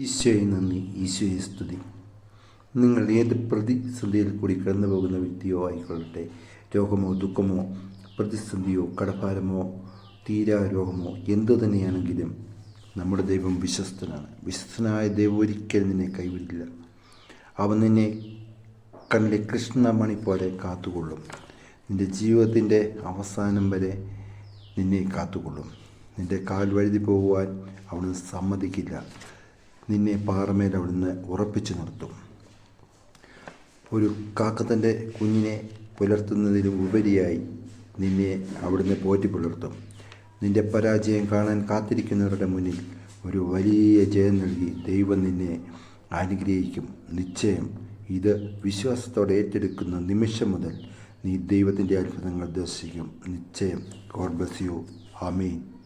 ഈശോയെ നന്ദി ഈശോയെ സ്തുതി. നിങ്ങൾ ഏത് പ്രതിസന്ധിയിൽ കൂടി കടന്നു പോകുന്ന വ്യക്തിയോ ആയിക്കൊള്ളട്ടെ. രോഗമോ ദുഃഖമോ പ്രതിസന്ധിയോ കടഭാരമോ തീരാരോഗമോ എന്തു തന്നെയാണെങ്കിലും നമ്മുടെ ദൈവം വിശ്വസ്തനാണ്. വിശ്വസ്തനായ ദൈവം ഒരിക്കലും നിന്നെ കൈവിടില്ല. അവൻ നിന്നെ കണ്ണിലെ കൃഷ്ണമണി പോലെ കാത്തുകൊള്ളും. നിന്റെ ജീവിതത്തിന്റെ അവസാനം വരെ നിന്നെ കാത്തുകൊള്ളും. നിന്റെ കാൽ വഴുതി പോകുവാൻ അവന് സമ്മതിക്കില്ല. നിന്നെ പാറമേൽ അവിടുന്ന് ഉറപ്പിച്ചു നിർത്തും. ഒരു കാക്ക തന്റെ കുഞ്ഞിനെ പുലർത്തുന്നതിലും ഉപരിയായി നിന്നെ അവിടുന്ന് പോറ്റി പുലർത്തും. നിന്റെ പരാജയം കാണാൻ കാത്തിരിക്കുന്നവരുടെ മുന്നിൽ ഒരു വലിയ ജയം നൽകി ദൈവം നിന്നെ അനുഗ്രഹിക്കും. നിശ്ചയം ഇത് വിശ്വാസത്തോടെ ഏറ്റെടുക്കുന്ന നിമിഷം മുതൽ നീ ദൈവത്തിന്റെ അത്ഭുതങ്ങൾ ദർശിക്കും. നിശ്ചയം. God bless you. ആമീൻ.